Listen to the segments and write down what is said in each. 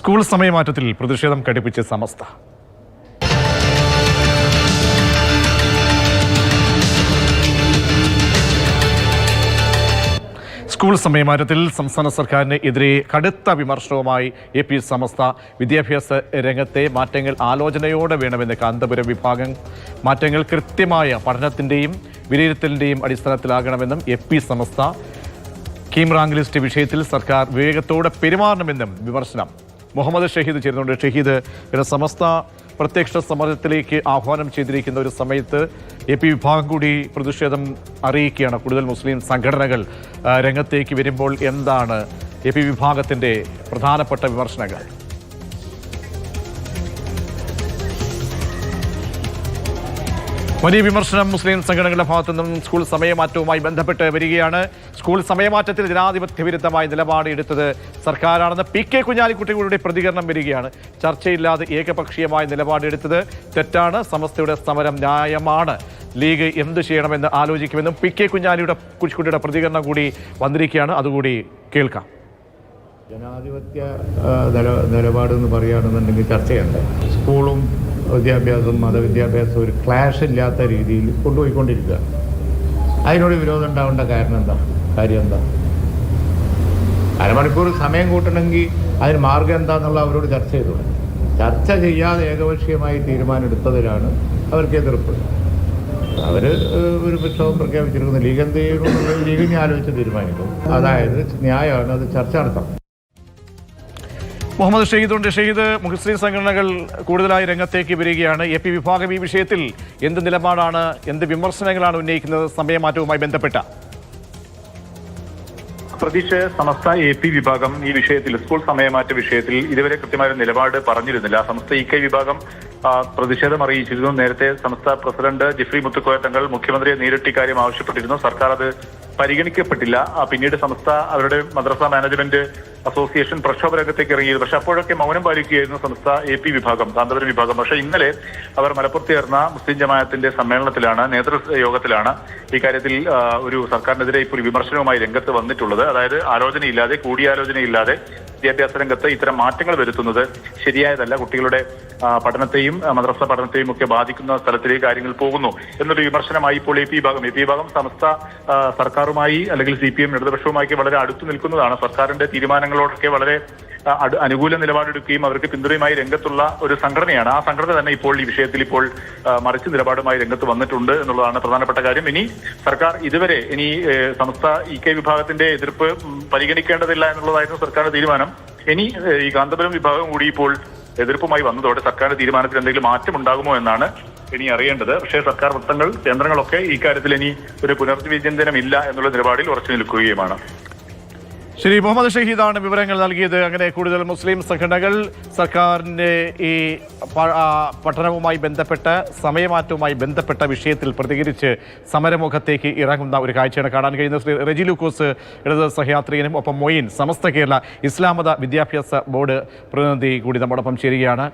School സമയമാറ്റത്തിൽ പ്രതിഷേധം ഘടിപ്പിച്ച് സമസ്ത. School സമയമാറ്റത്തിൽ സംസ്ഥാന സർക്കാരിന് എതിരെ കടുത്ത വിമർശനവുമായി എ പി സമസ്ത വിദ്യാഭ്യാസ രംഗത്തെ മാറ്റങ്ങൾ ആലോചനയോടെ വേണമെന്ന് കാന്തപുരം വിഭാഗം മാറ്റങ്ങൾ കൃത്യമായ പഠനത്തിന്റെയും വിലയിരുത്തലിന്റെയും അടിസ്ഥാനത്തിലാകണമെന്നും A P Samastha KEAM rank list വിഷയത്തിൽ സർക്കാർ വിവേകത്തോടെ പെരുമാറണമെന്നും വിമർശനം മുഹമ്മദ് ഷഹീദ് ചേരുന്നുണ്ട്. ഷഹീദ് പിന്നെ സമസ്ത പ്രത്യക്ഷ സമരത്തിലേക്ക് ആഹ്വാനം ചെയ്തിരിക്കുന്ന ഒരു സമയത്ത് എ പി വിഭാഗം കൂടി പ്രതിഷേധം അറിയിക്കുകയാണ്. കൂടുതൽ മുസ്ലിം സംഘടനകൾ രംഗത്തേക്ക് വരുമ്പോൾ എന്താണ് എ പി വിഭാഗത്തിന്റെ പ്രധാനപ്പെട്ട വിമർശനങ്ങൾ? വലിയ വിമർശനം മുസ്ലിം സംഘടനകളുടെ ഭാഗത്തു നിന്നും സ്കൂൾ സമയമാറ്റവുമായി ബന്ധപ്പെട്ട് വരികയാണ്. സ്കൂൾ സമയമാറ്റത്തിൽ ജനാധിപത്യ വിരുദ്ധമായ നിലപാട് എടുത്തത് സർക്കാരാണെന്ന് പി കെ കുഞ്ഞാലിക്കുട്ടികളുടെ പ്രതികരണം വരികയാണ്. ചർച്ചയില്ലാതെ ഏകപക്ഷീയമായ നിലപാടെടുത്തത് തെറ്റാണ്. സമസ്തയുടെ സമരം ന്യായമാണ്. ലീഗ് എന്ത് ചെയ്യണമെന്ന് ആലോചിക്കുമെന്നും പി കെ കുഞ്ഞാലിയുടെ കുട്ടിയുടെ പ്രതികരണം കൂടി വന്നിരിക്കുകയാണ്. അതുകൂടി കേൾക്കാം. ജനാധിപത്യ നില നിലപാട് എന്ന് പറയുകയാണെന്നുണ്ടെങ്കിൽ ചർച്ചയുണ്ട്. സ്കൂളും വിദ്യാഭ്യാസവും മതവിദ്യാഭ്യാസവും ഒരു ക്ലാഷ് ഇല്ലാത്ത രീതിയിൽ കൊണ്ടുപോയിക്കൊണ്ടിരിക്കുക. അതിനോട് വിരോധം ഉണ്ടാവേണ്ട കാരണം എന്താ? കാര്യം എന്താ? അരമണിക്കൂർ സമയം കൂട്ടണമെങ്കിൽ അതിന് മാർഗം എന്താന്നുള്ള അവരോട് ചർച്ച ചെയ്തു. ചർച്ച ചെയ്യാതെ ഏകപക്ഷീയമായി തീരുമാനം എടുത്തതിലാണ് അവർക്ക് എതിർപ്പ്. അവർ ഒരു പ്രക്ഷോഭം പ്രഖ്യാപിച്ചിരിക്കുന്നു. ലീഗ് എന്ത് ചെയ്യണമെന്നുള്ളത് ലീഗ് ആലോചിച്ച് തീരുമാനിക്കും. അതായത് ന്യായമാണ് അത് ചർച്ച നടത്തണം. മുഹമ്മദ് ഷഹീദുണ്ട്. ഷഹീദ് മുസ്ലിം സംഘടനകൾ കൂടുതലായി രംഗത്തേക്ക് വരികയാണ്. എ പി വിഭാഗം ഈ വിഷയത്തിൽ എന്ത് നിലപാടാണ് എന്ത് വിമർശനങ്ങളാണ് ഉന്നയിക്കുന്നത് സമയമാറ്റവുമായി ബന്ധപ്പെട്ട? പ്രതീക്ഷ സമസ്ത എ പി വിഭാഗം ഈ വിഷയത്തിൽ സ്കൂൾ സമയമാറ്റ വിഷയത്തിൽ ഇതുവരെ കൃത്യമായ നിലപാട് പറഞ്ഞിരുന്നില്ല. സമസ്ത ഇ കെ വിഭാഗം പ്രതിഷേധം അറിയിച്ചിരുന്നു. നേരത്തെ സംസ്ഥ പ്രസിഡന്റ് ജിഫ്രി മുത്തുക്കോയ തങ്ങൾ മുഖ്യമന്ത്രിയെ നേരിട്ട് ഇക്കാര്യം ആവശ്യപ്പെട്ടിരുന്നു. സർക്കാർ അത് പരിഗണിക്കപ്പെട്ടില്ല. പിന്നീട് സംസ്ഥ അവരുടെ മദ്രസ മാനേജ്മെന്റ് അസോസിയേഷൻ പ്രക്ഷോഭ രംഗത്തേക്ക് ഇറങ്ങിയത് പക്ഷെ അപ്പോഴൊക്കെ മൗനം പാലിക്കുകയായിരുന്നു സംസ്ഥ എ പി വിഭാഗം കാന്തപുരം വിഭാഗം. പക്ഷെ ഇന്നലെ അവർ മലപ്പുറത്ത് ചേർന്ന മുസ്ലിം ജമാഅത്തിന്റെ സമ്മേളനത്തിലാണ് നേതൃ യോഗത്തിലാണ് ഇക്കാര്യത്തിൽ ഒരു സർക്കാരിനെതിരെ ഇപ്പോൾ വിമർശനവുമായി രംഗത്ത് വന്നിട്ടുള്ളത്. അതായത് ആലോചനയില്ലാതെ കൂടിയാലോചനയില്ലാതെ വിദ്യാഭ്യാസ രംഗത്ത് ഇത്തരം മാറ്റങ്ങൾ വരുത്തുന്നത് ശരിയായതല്ല. കുട്ടികളുടെ പഠനത്തെയും മദ്രസ പഠനത്തെയും ഒക്കെ ബാധിക്കുന്ന സ്ഥലത്തിലേക്ക് കാര്യങ്ങൾ പോകുന്നു എന്നൊരു വിമർശനമായി ഇപ്പോൾ എ പി വിഭാഗം. എ പി വിഭാഗം സമസ്ത സർക്കാരുമായി അല്ലെങ്കിൽ സി പി എം ഇടതുപക്ഷവുമായി വളരെ അടുത്തു നിൽക്കുന്നതാണ്. സർക്കാരിന്റെ തീരുമാനങ്ങളോടൊക്കെ വളരെ അനുകൂല നിലപാടെടുക്കുകയും അവർക്ക് പിന്തുണയുമായി രംഗത്തുള്ള ഒരു സംഘടനയാണ്. ആ സംഘടന തന്നെ ഇപ്പോൾ ഈ വിഷയത്തിൽ ഇപ്പോൾ മറിച്ച് നിലപാടുമായി രംഗത്ത് വന്നിട്ടുണ്ട് എന്നുള്ളതാണ് പ്രധാനപ്പെട്ട കാര്യം. ഇനി സർക്കാർ ഇതുവരെ ഇനി സംസ്ഥ ഇ കെ വിഭാഗത്തിന്റെ എതിർപ്പ് പരിഗണിക്കേണ്ടതില്ല എന്നുള്ളതായിരുന്നു സർക്കാരിന്റെ തീരുമാനം. ഇനി ഈ കാന്തപുരം വിഭാഗം കൂടി ഇപ്പോൾ എതിർപ്പുമായി വന്നതോടെ സർക്കാരിന്റെ തീരുമാനത്തിൽ എന്തെങ്കിലും മാറ്റം ഉണ്ടാകുമോ എന്നാണ് ഇനി അറിയേണ്ടത്. പക്ഷേ സർക്കാർ വൃത്തങ്ങൾ കേന്ദ്രങ്ങളൊക്കെ കാര്യത്തിൽ ഇനി ഒരു പുനർവിചിന്തനം ഇല്ല എന്നുള്ള നിലപാടിൽ ഉറച്ചു നിൽക്കുകയുമാണ്. ശരി മുഹമ്മദ് ഷഹീദാണ് വിവരങ്ങൾ നൽകിയത്. അങ്ങനെ കൂടുതൽ മുസ്ലിം സംഘടനകൾ സർക്കാരിന്റെ ഈ പഠനവുമായി ബന്ധപ്പെട്ട സമയമാറ്റവുമായി ബന്ധപ്പെട്ട വിഷയത്തിൽ പ്രതികരിച്ച് സമരമുഖത്തേക്ക് ഇറങ്ങുന്ന ഒരു കാഴ്ചയാണ് കാണാൻ കഴിയുന്നത്. ശ്രീ റെജി ലൂക്കോസ് ഇടത് സഹയാത്രികനും ഒപ്പം മൊയിൻ സമസ്ത കേരള ഇസ്ലാമത വിദ്യാഭ്യാസ ബോർഡ് പ്രതിനിധി കൂടി നമ്മോടൊപ്പം ചേരുകയാണ്.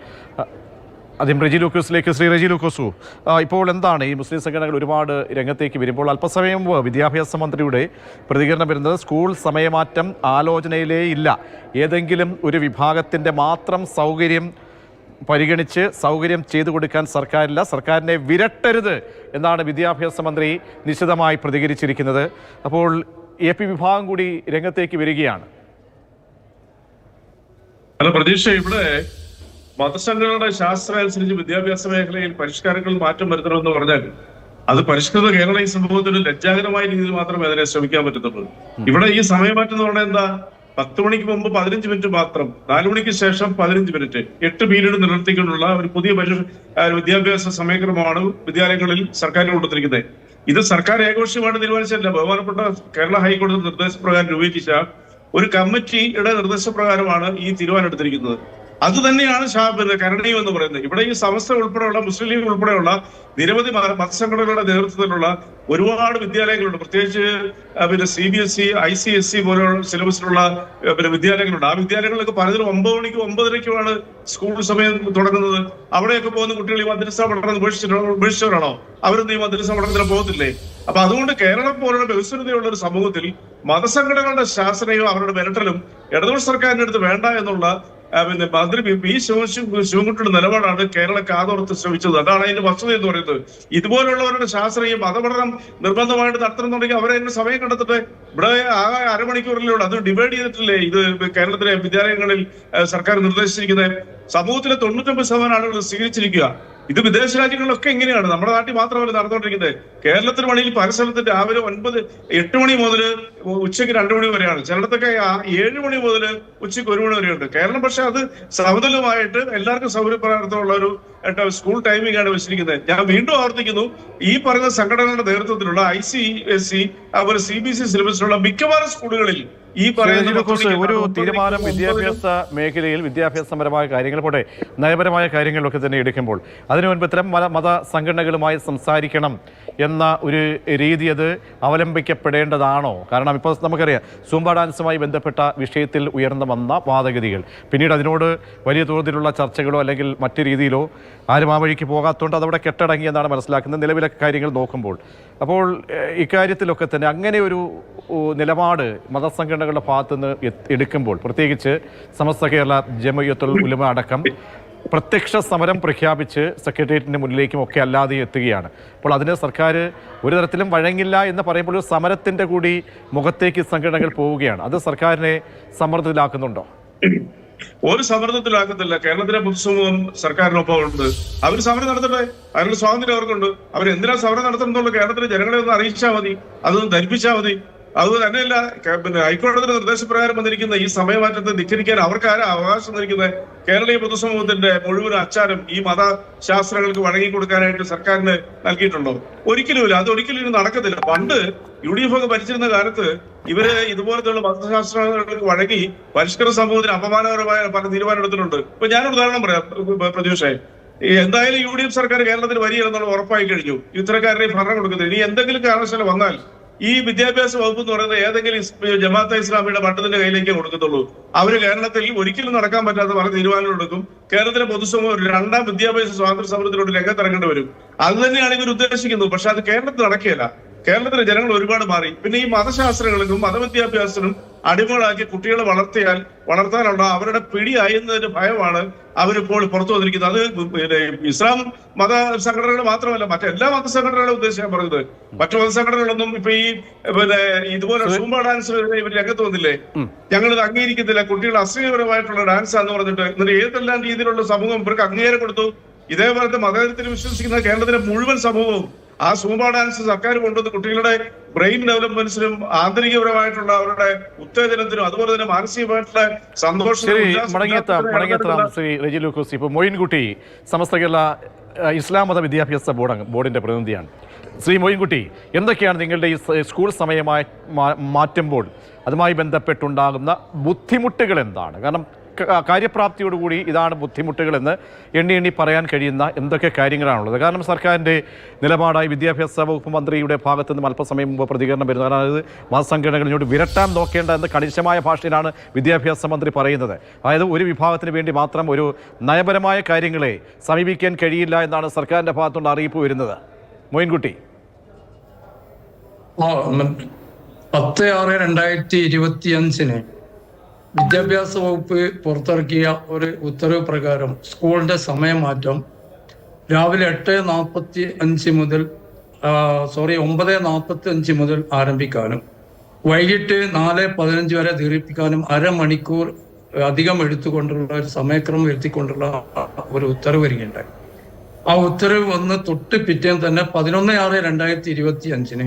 ആദ്യം റെജി ലൂക്കോസിലേക്ക്. ശ്രീ റെജി ലൂക്കോസു ഇപ്പോൾ എന്താണ് ഈ മുസ്ലിം സംഘടനകൾ ഒരുപാട് രംഗത്തേക്ക് വരുമ്പോൾ അല്പസമയം വിദ്യാഭ്യാസ മന്ത്രിയുടെ പ്രതികരണം വരുന്നത്? സ്കൂൾ സമയമാറ്റം ആലോചനയിലേ ഇല്ല. ഏതെങ്കിലും ഒരു വിഭാഗത്തിന്റെ മാത്രം സൗകര്യം പരിഗണിച്ച് സൗകര്യം ചെയ്തു കൊടുക്കാൻ സർക്കാരില്ല. സർക്കാരിനെ വിരട്ടരുത് എന്നാണ് വിദ്യാഭ്യാസ മന്ത്രി നിശിതമായി പ്രതികരിച്ചിരിക്കുന്നത്. അപ്പോൾ എ പി വിഭാഗം കൂടി രംഗത്തേക്ക് വരികയാണ്. പ്രതീക്ഷ ഇവിടെ മതസംഘടനയുടെ ശാസ്ത്രം അനുസരിച്ച് വിദ്യാഭ്യാസ മേഖലയിൽ പരിഷ്കാരങ്ങൾ മാറ്റം വരുത്തണമെന്ന് പറഞ്ഞാൽ അത് പരിഷ്കൃത കേരള ഈ സംഭവത്തിന് ലജ്ജാകരമായ രീതിയിൽ മാത്രമേ അതിനെ ശ്രമിക്കാൻ പറ്റത്തുള്ളൂ. ഇവിടെ ഈ സമയമാറ്റം എന്ന് പറഞ്ഞാൽ എന്താ? പത്ത് മണിക്ക് മുമ്പ് പതിനഞ്ച് മിനിറ്റ് മാത്രം നാലു മണിക്ക് ശേഷം പതിനഞ്ച് മിനിറ്റ്. എട്ട് പീരീഡ് നിലനിർത്തിക്കൊണ്ടുള്ള ഒരു പുതിയ വിദ്യാഭ്യാസ സമയക്രമമാണ് വിദ്യാലയങ്ങളിൽ സർക്കാരിന് കൊടുത്തിരിക്കുന്നത്. ഇത് സർക്കാർ ഏകപക്ഷീയമായിട്ട് തീരുമാനിച്ചല്ല ബഹുമാനപ്പെട്ട കേരള ഹൈക്കോടതി നിർദ്ദേശപ്രകാരം രൂപീകരിച്ച ഒരു കമ്മിറ്റിയുടെ നിർദ്ദേശപ്രകാരമാണ് ഈ തീരുമാനം എടുത്തിരിക്കുന്നത്. അത് തന്നെയാണ് കരണീയം എന്ന് പറയുന്നത്. ഇവിടെ ഈ സമസ്ത ഉൾപ്പെടെയുള്ള മുസ്ലിം ലീഗ് ഉൾപ്പെടെയുള്ള നിരവധി മതസംഘടനകളുടെ നേതൃത്വത്തിലുള്ള ഒരുപാട് വിദ്യാലയങ്ങളുണ്ട്. പ്രത്യേകിച്ച് പിന്നെ C B S E I C S C പോലെയുള്ള സിലബസിലുള്ള പിന്നെ വിദ്യാലയങ്ങളുണ്ട്. ആ വിദ്യാലയങ്ങളിലൊക്കെ പലതിനും ഒമ്പത് മണിക്കും ഒമ്പതരയ്ക്കുമാണ് സ്കൂൾ സമയം തുടങ്ങുന്നത്. അവിടെയൊക്കെ പോകുന്ന കുട്ടികൾ ഈ മദ്രസ പഠനം ഉപേക്ഷിച്ചവരാണോ? അവരൊന്നും ഈ മദ്രസ പഠനത്തിന് പോകത്തില്ലേ? അപ്പൊ അതുകൊണ്ട് കേരളം പോലുള്ള ബഹുസ്വരതയുള്ള ഒരു സമൂഹത്തിൽ മതസംഘടനകളുടെ ശാസനയും അവരുടെ വിരട്ടലും ഇടതുപക്ഷ സർക്കാരിന്റെ അടുത്ത് വേണ്ട എന്നുള്ള പിന്നെ മന്ത്രി പി- പി ശിവ- ശിവ- ശിവൻകുട്ടിയുടെ നിലപാടാണ് കേരള കാതോർത്ത് ശ്രമിച്ചത്. അതാണ് അതിന്റെ വസ്തുത എന്ന് പറയുന്നത്. ഇതുപോലുള്ളവരുടെ ശാസ്ത്രീയ മതപഠനം നിർബന്ധമായിട്ട് നടത്തണം എന്നുണ്ടെങ്കിൽ അവരെ എന്നെ സമയം കണ്ടെത്തട്ടെ. ഇവിടെ ആകെ അരമണിക്കൂറിലൂടെ അത് ഡിവൈഡ് ചെയ്തിട്ടില്ലേ? ഇത് കേരളത്തിലെ വിദ്യാലയങ്ങളിൽ സർക്കാർ നിർദ്ദേശിച്ചിരിക്കുന്നത്. സമൂഹത്തിലെ തൊണ്ണൂറ്റൊമ്പത് ശതമാനം ആളുകൾ സ്വീകരിച്ചിരിക്കുക. ഇത് വിദേശ രാജ്യങ്ങളിലൊക്കെ എങ്ങനെയാണ് നമ്മുടെ നാട്ടിൽ മാത്രമല്ല നടന്നുകൊണ്ടിരിക്കുന്നത്. കേരളത്തിൽ മണിയിൽ പല സ്ഥലത്ത് രാവിലെ ഒൻപത് എട്ട് മണി മുതൽ ഉച്ചയ്ക്ക് രണ്ടു മണി വരെയാണ്. ചിലയിടത്തൊക്കെ ഏഴ് മണി മുതൽ ഉച്ചയ്ക്ക് ഒരു മണി വരെയുണ്ട്. കേരളം പക്ഷെ അത് സമതുലമായിട്ട് എല്ലാവർക്കും സൗകര്യപ്രകാരത്തിലുള്ള ഒരു സ്കൂൾ ടൈമിംഗ് ആണ് വെച്ചിരിക്കുന്നത്. ഞാൻ വീണ്ടും ആവർത്തിക്കുന്നു. ഈ പറയുന്ന സംഘടനകളുടെ നേതൃത്വത്തിലുള്ള ഐ സി എസ് സി അതുപോലെ സി ബി സി സിലബസിലുള്ള മിക്കവാറും സ്കൂളുകളിൽ ഈ പറയുന്ന ഒരു തീരുമാനം വിദ്യാഭ്യാസ മേഖലയിൽ വിദ്യാഭ്യാസപരമായ കാര്യങ്ങൾ പോട്ടെ നയപരമായ കാര്യങ്ങളിലൊക്കെ തന്നെ എടുക്കുമ്പോൾ അതിനു മുൻപ് ഇത്തരം മത മത സംഘടനകളുമായി സംസാരിക്കണം എന്ന ഒരു രീതി അത് അവലംബിക്കപ്പെടേണ്ടതാണോ? കാരണം ഇപ്പോൾ നമുക്കറിയാം സൂംബ ഡാൻസുമായി ബന്ധപ്പെട്ട വിഷയത്തിൽ ഉയർന്നു വന്ന വാദഗതികൾ. പിന്നീട് അതിനോട് വലിയ തോതിലുള്ള ചർച്ചകളോ അല്ലെങ്കിൽ മറ്റു രീതിയിലോ ആരും ആ വഴിക്ക് പോകാത്തതുകൊണ്ട് അതവിടെ കെട്ടടങ്ങി എന്നാണ് മനസ്സിലാക്കുന്നത് നിലവിലെ കാര്യങ്ങൾ നോക്കുമ്പോൾ. അപ്പോൾ ഇക്കാര്യത്തിലൊക്കെ തന്നെ അങ്ങനെ ഒരു നിലപാട് മതസംഘടനകളുടെ ഭാഗത്തു നിന്ന് എടുക്കുമ്പോൾ പ്രത്യേകിച്ച് സമസ്ത കേരള ജമയത്തുൽ ഉലമ അടക്കം പ്രത്യക്ഷ സമരം പ്രഖ്യാപിച്ച് സെക്രട്ടേറിയറ്റിന്റെ മുന്നിലേക്കും ഒക്കെ അല്ലാതെ എത്തുകയാണ്. അപ്പോൾ അതിന് സർക്കാർ ഒരു തരത്തിലും വഴങ്ങില്ല എന്ന് പറയുമ്പോൾ ഒരു സമരത്തിന്റെ കൂടി മുഖത്തേക്ക് സംഘടനകൾ പോവുകയാണ്. അത് സർക്കാരിനെ സമ്മർദ്ദത്തിലാക്കുന്നുണ്ടോ? ഒരു സമ്മർദ്ദത്തിലാക്കത്തില്ല. കേരളത്തിലെ പൊതുസമൂഹം സർക്കാരിനൊപ്പം ഉണ്ട്. അവർ സമരം നടത്തട്ടെ. അതിനുള്ള സ്വാതന്ത്ര്യം അവർക്കുണ്ട്. അവർ എന്തിനാ സമരം നടത്തുന്നുള്ള കേരളത്തിലെ ജനങ്ങളെ ഒന്ന് അറിയിച്ചാൽ മതി. അതൊന്ന് ധരിപ്പിച്ചാൽ മതി. അത് തന്നെയല്ല പിന്നെ ഹൈക്കോടതിയുടെ നിർദ്ദേശപ്രകാരം വന്നിരിക്കുന്ന ഈ സമയമാറ്റത്തെ ധിക്കരിക്കാൻ അവർക്ക് ആരാ അവകാശം തന്നിരിക്കുന്നത് കേരളീയ പൊതുസമൂഹത്തിന്റെ മുഴുവൻ അച്ചാരം ഈ മതശാസ്ത്രങ്ങൾക്ക് വഴങ്ങി കൊടുക്കാനായിട്ട് സർക്കാരിന് നൽകിയിട്ടുണ്ടോ? ഒരിക്കലുമില്ല. അത് ഒരിക്കലും ഇനി നടക്കത്തില്ല. പണ്ട് യു ഡി എഫ് ഒക്കെ ഭരിച്ചിരുന്ന കാലത്ത് ഇവർ ഇതുപോലത്തെയുള്ള മതശാസ്ത്രങ്ങൾക്ക് വഴങ്ങി പരിഷ്കൃത സമൂഹത്തിന് അപമാനകരമായ പല തീരുമാനം എടുത്തിട്ടുണ്ട്. ഇപ്പൊ ഞാനൊരു ഉദാഹരണം പറയാം പ്രതീക്ഷേ. എന്തായാലും യു ഡി എഫ് സർക്കാർ കേരളത്തിൽ വരികയെന്നുള്ള ഉറപ്പായി കഴിഞ്ഞു. ഇത്തരക്കാരുടെ ഭരണം കൊടുക്കുന്നത് ഇനി എന്തെങ്കിലും കാരണവശാല വന്നാൽ ഈ വിദ്യാഭ്യാസ വകുപ്പ് എന്ന് പറയുന്നത് ഏതെങ്കിലും ജമാഅത്തെ ഇസ്ലാമിയുടെ പട്ടത്തിന്റെ കയ്യിലേക്ക് കൊടുക്കത്തുള്ളൂ. അവർ കേരളത്തിൽ ഒരിക്കലും നടക്കാൻ പറ്റാത്ത പല തീരുമാനങ്ങൾ എടുക്കും. കേരളത്തിലെ പൊതുസമൂഹം രണ്ടാം വിദ്യാഭ്യാസ സ്വാതന്ത്ര്യ സമരത്തിലോട്ട് രംഗത്തിറങ്ങേണ്ടി വരും. അത് തന്നെയാണ് ഇവർ ഉദ്ദേശിക്കുന്നത്. പക്ഷെ അത് കേരളത്തിൽ നടക്കുകയില്ല. കേരളത്തിലെ ജനങ്ങൾ ഒരുപാട് മാറി. പിന്നെ ഈ മതശാസ്ത്രങ്ങൾക്കും മതവിദ്യാഭ്യാസത്തിനും അടിമകളാക്കി കുട്ടികളെ വളർത്തിയാൽ വളർത്താനുള്ള അവരുടെ പിടി അയുന്നതിന്റെ ഭയമാണ് അവരിപ്പോൾ പുറത്തു വന്നിരിക്കുന്നത്. അത് പിന്നെ ഇസ്ലാം മത സംഘടനകൾ മാത്രമല്ല മറ്റെല്ലാ മത സംഘടനകളുടെ ഉദ്ദേശിച്ച് ഞാൻ പറയുന്നത്. മറ്റു മത സംഘടനകളൊന്നും ഇപ്പൊ ഈ പിന്നെ ഇതുപോലെ സൂമ്പ ഡാൻസ് ഇവർ രംഗത്ത് വന്നില്ലേ? ഞങ്ങൾ ഇത് അംഗീകരിക്കത്തില്ല. കുട്ടികൾ അശ്ലീലപരമായിട്ടുള്ള ഡാൻസ് എന്ന് പറഞ്ഞിട്ട് എന്നിട്ട് ഏതെല്ലാം രീതിയിലുള്ള സമൂഹം ഇവർക്ക് അംഗീകാരം കൊടുത്തു? ഇതേപോലത്തെ മതേതരത്തിൽ വിശ്വസിക്കുന്ന കേരളത്തിലെ മുഴുവൻ സമൂഹവും ആ സൂംബ ഡാൻസ് സർക്കാർ കൊണ്ടുവന്ന് കുട്ടികളുടെ ബ്രെയിൻ ഡെവലപ്മെന്റ്സിനും ആന്തരികപരമായിട്ടുള്ള അവരുടെ ഉത്തേജനത്തിനും അതുപോലെ തന്നെ മാനസികമായിട്ടുള്ള സന്തോഷത്തിനും ശരി റെജി ലൂക്കോസ്. ഇപ്പോൾ മൊയിൻകുട്ടി സമസ്ത കേരള ഇസ്ലാം മത വിദ്യാഭ്യാസ ബോർഡ് ബോർഡിന്റെ പ്രതിനിധിയാണ്. ശ്രീ മൊയിൻകുട്ടി എന്തൊക്കെയാണ് നിങ്ങളുടെ ഈ സ്കൂൾ സമയമായി മാറ്റുമ്പോൾ അതുമായി ബന്ധപ്പെട്ടുണ്ടാകുന്ന ബുദ്ധിമുട്ടുകൾ എന്താണ്? കാരണം കാര്യപ്രാപ്തിയോടുകൂടി ഇതാണ് ബുദ്ധിമുട്ടുകളെന്ന് എണ്ണി എണ്ണി പറയാൻ കഴിയുന്ന എന്തൊക്കെ കാര്യങ്ങളാണുള്ളത്. കാരണം സർക്കാരിന്റെ നിലപാടായി വിദ്യാഭ്യാസ വകുപ്പ് മന്ത്രിയുടെ ഭാഗത്തു നിന്നും അല്പസമയം മുമ്പ് പ്രതികരണം വരുന്നത്. അതായത് അത് മതസംഘടനകളിനോട് വിരട്ടാൻ നോക്കേണ്ട എന്ന് കണിശമായ ഭാഷയിലാണ് വിദ്യാഭ്യാസ മന്ത്രി പറയുന്നത്. അതായത് ഒരു വിഭാഗത്തിന് വേണ്ടി മാത്രം ഒരു നയപരമായ കാര്യങ്ങളെ സമീപിക്കാൻ കഴിയില്ല എന്നാണ് സർക്കാരിന്റെ ഭാഗത്തുനിന്ന് അറിയിപ്പ് വരുന്നത്. മോയിൻകുട്ടി. പത്ത് ആറ് രണ്ടായിരത്തി ഇരുപത്തി അഞ്ചിന് വിദ്യാഭ്യാസ വകുപ്പ് പുറത്തിറക്കിയ ഒരു ഉത്തരവ് പ്രകാരം സ്കൂളിന്റെ സമയമാറ്റം രാവിലെ എട്ട് നാൽപ്പത്തി അഞ്ച് മുതൽ സോറി ഒമ്പത് നാൽപ്പത്തി അഞ്ച് മുതൽ ആരംഭിക്കാനും വൈകിട്ട് നാല് പതിനഞ്ച് വരെ ദീർഘിപ്പിക്കാനും അരമണിക്കൂർ അധികം എടുത്തുകൊണ്ടുള്ള ഒരു സമയക്രമം വരുത്തിക്കൊണ്ടുള്ള ഒരു ഉത്തരവ് വരികയുണ്ടായി. ആ ഉത്തരവ് വന്ന് തൊട്ട് പിറ്റേന്ന് തന്നെ പതിനൊന്ന് ആറ് രണ്ടായിരത്തി ഇരുപത്തി അഞ്ചിന്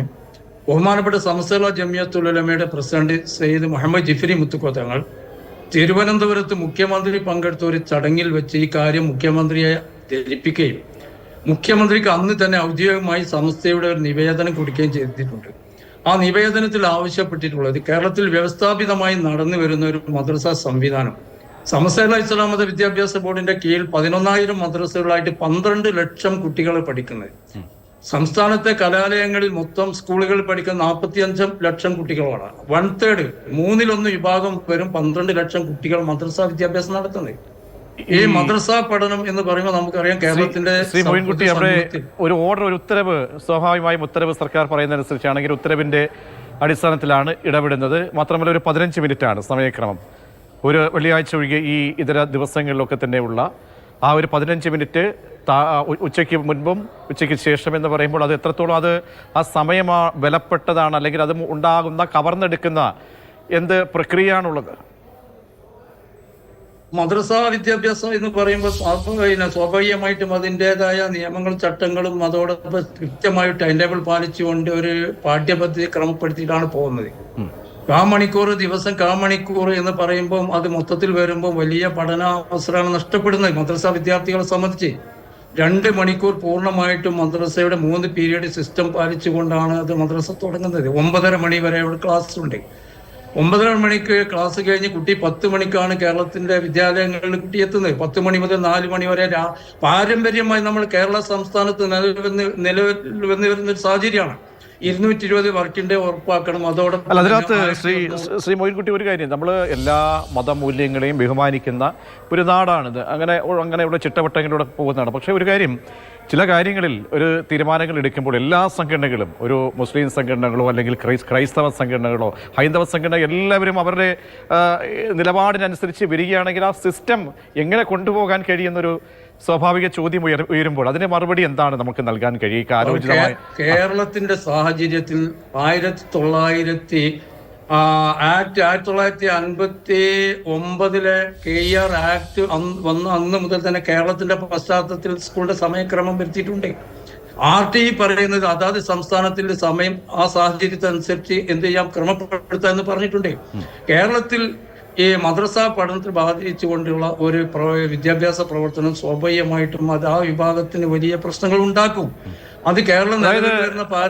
ബഹുമാനപ്പെട്ട സംസ്ഥാന ജമിയത്തുലമയുടെ പ്രസിഡന്റ് സയ്യിദ് മുഹമ്മദ് ജിഫരി മുത്തുക്കോ തങ്ങൾ തിരുവനന്തപുരത്ത് മുഖ്യമന്ത്രി പങ്കെടുത്ത ഒരു ചടങ്ങിൽ വെച്ച് ഈ കാര്യം മുഖ്യമന്ത്രിയെ ധരിപ്പിക്കുകയും മുഖ്യമന്ത്രിക്ക് അന്ന് തന്നെ ഔദ്യോഗികമായി സംസ്ഥയുടെ ഒരു നിവേദനം കൊടുക്കുകയും ചെയ്തിട്ടുണ്ട്. ആ നിവേദനത്തിൽ ആവശ്യപ്പെട്ടിട്ടുള്ളത് കേരളത്തിൽ വ്യവസ്ഥാപിതമായി നടന്നു വരുന്ന ഒരു മദ്രസ സംവിധാനം. സമസ്തല ഇസ്ലാം മത വിദ്യാഭ്യാസ ബോർഡിന്റെ കീഴിൽ പതിനൊന്നായിരം മദ്രസകളായിട്ട് പന്ത്രണ്ട് ലക്ഷം കുട്ടികൾ പഠിക്കുന്നത്. സംസ്ഥാനത്തെ കലാലയങ്ങളിൽ മൊത്തം സ്കൂളുകളിൽ പഠിക്കുന്ന നാൽപ്പത്തി അഞ്ച് ലക്ഷം കുട്ടികളാണ്. വൺ തേർഡ് മൂന്നിലൊന്ന് വിഭാഗം വരും പന്ത്രണ്ട് ലക്ഷം കുട്ടികൾ മദ്രസ വിദ്യാഭ്യാസം നടത്തുന്നത്. ഈ മദ്രസ പഠനം എന്ന് പറയുമ്പോൾ നമുക്കറിയാം കേരളത്തിന്റെ ശ്രീ മോയിൻകുട്ടി അവിടെ ഒരു ഓർഡർ ഒരു ഉത്തരവ് സ്വാഭാവികമായും ഉത്തരവ് സർക്കാർ പറയുന്നതനുസരിച്ചാണെങ്കിൽ ഉത്തരവിന്റെ അടിസ്ഥാനത്തിലാണ് ഇടപെടുന്നത്. മാത്രമല്ല ഒരു പതിനഞ്ച് മിനിറ്റാണ് സമയക്രമം. ഒരു വെള്ളിയാഴ്ച ഒഴികെ ഈ ഇതര ദിവസങ്ങളിലൊക്കെ തന്നെയുള്ള ആ ഒരു പതിനഞ്ച് മിനിറ്റ് ഉച്ചയ്ക്ക് മുൻപും ഉച്ചയ്ക്ക് ശേഷം എന്ന് പറയുമ്പോൾ അത് എത്രത്തോളം അത് ആ സമയം വിലപ്പെട്ടതാണ് അല്ലെങ്കിൽ അത് ഉണ്ടാകുന്ന കവർന്നെടുക്കുന്ന എന്ത് പ്രക്രിയയാണുള്ളത്? മദ്രസ വിദ്യാഭ്യാസം എന്ന് പറയുമ്പോൾ സ്വാഭാവിക പിന്നെ സ്വാഭാവികമായിട്ടും അതിന്റെതായ നിയമങ്ങളും ചട്ടങ്ങളും അതോടൊപ്പം കൃത്യമായി ടൈം ടേബിൾ പാലിച്ചുകൊണ്ട് ഒരു പാഠ്യപദ്ധതി ക്രമപ്പെടുത്തിയിട്ടാണ് പോകുന്നത്. കാ മണിക്കൂർ ദിവസം കാ മണിക്കൂർ എന്ന് പറയുമ്പോൾ അത് മൊത്തത്തിൽ വരുമ്പോൾ വലിയ പഠനാവസരമാണ് നഷ്ടപ്പെടുന്നത്. മദ്രസ വിദ്യാർത്ഥികളെ സംബന്ധിച്ച് രണ്ട് മണിക്കൂർ പൂർണമായിട്ടും മദ്രസയുടെ മൂന്ന് പീരീഡ് സിസ്റ്റം പാലിച്ചുകൊണ്ടാണ് അത് മദ്രസ തുടങ്ങുന്നത്. ഒമ്പതര മണി വരെ ഇവിടെ ക്ലാസ് ഉണ്ട്. ഒമ്പതര മണിക്ക് ക്ലാസ് കഴിഞ്ഞ് കുട്ടി പത്ത് മണിക്കാണ് കേരളത്തിന്റെ വിദ്യാലയങ്ങളിൽ കുട്ടി എത്തുന്നത് പത്ത് മണി മുതൽ നാല് മണി വരെ പാരമ്പര്യമായി നമ്മൾ കേരള സംസ്ഥാനത്ത് നിലവിൽ നിലവിൽ വന്നു വരുന്ന ഒരു സാഹചര്യമാണ്. ഇരുന്നൂറ്റി ഇരുപത് വർക്കിന്റെ ഉറപ്പാക്കണം. അതോടൊപ്പം അല്ല അതിനകത്ത് ശ്രീ ശ്രീ മൊയിൻകുട്ടി ഒരു കാര്യം നമ്മൾ എല്ലാ മതമൂല്യങ്ങളെയും ബഹുമാനിക്കുന്ന ഒരു നാടാണിത്. അങ്ങനെ അങ്ങനെ ഇവിടെ ചിട്ടവട്ടങ്ങളിലൂടെ പോകുന്നതാണ്. പക്ഷേ ഒരു കാര്യം ചില കാര്യങ്ങളിൽ ഒരു തീരുമാനങ്ങൾ എടുക്കുമ്പോൾ എല്ലാ സംഘടനകളും ഒരു മുസ്ലിം സംഘടനകളോ അല്ലെങ്കിൽ ക്രൈസ് ക്രൈസ്തവ സംഘടനകളോ ഹൈന്ദവ സംഘടന എല്ലാവരും അവരുടെ നിലപാടിനനുസരിച്ച് വരികയാണെങ്കിൽ ആ സിസ്റ്റം എങ്ങനെ കൊണ്ടുപോകാൻ കഴിയുന്നൊരു സ്വാഭാവിക ചോദ്യം ഉയർ ഉയരുമ്പോൾ അതിന് മറുപടി എന്താണ് നമുക്ക് നൽകാൻ കഴിയുക? ആലോചിതമായ. കേരളത്തിന്റെ സാഹചര്യത്തിൽ ആയിരത്തി തൊള്ളായിരത്തി ആക്ട് ആയിരത്തി തൊള്ളായിരത്തി അൻപത്തി ഒമ്പതിലെ കെ ആർ ആക്ട് വന്ന അന്ന് മുതൽ തന്നെ കേരളത്തിന്റെ പശ്ചാത്തലത്തിൽ സ്കൂളിന്റെ സമയക്രമം വരുത്തിയിട്ടുണ്ട്. ആർ ടി പറയുന്നത് അതാത് സംസ്ഥാനത്തിന്റെ സമയം ആ സാഹചര്യത്തിനനുസരിച്ച് എന്ത് ചെയ്യാം ക്രമപ്പെടുത്താം എന്ന് പറഞ്ഞിട്ടുണ്ട്. കേരളത്തിൽ ഈ മദ്രസ പഠനത്തെ ബാധിച്ചുകൊണ്ടുള്ള ഒരു വിദ്യാഭ്യാസ പ്രവർത്തനം സ്വാഭാവികമായിട്ടും അത് ആ വിഭാഗത്തിന് വലിയ പ്രശ്നങ്ങൾ ഉണ്ടാക്കും. അത് കേരളം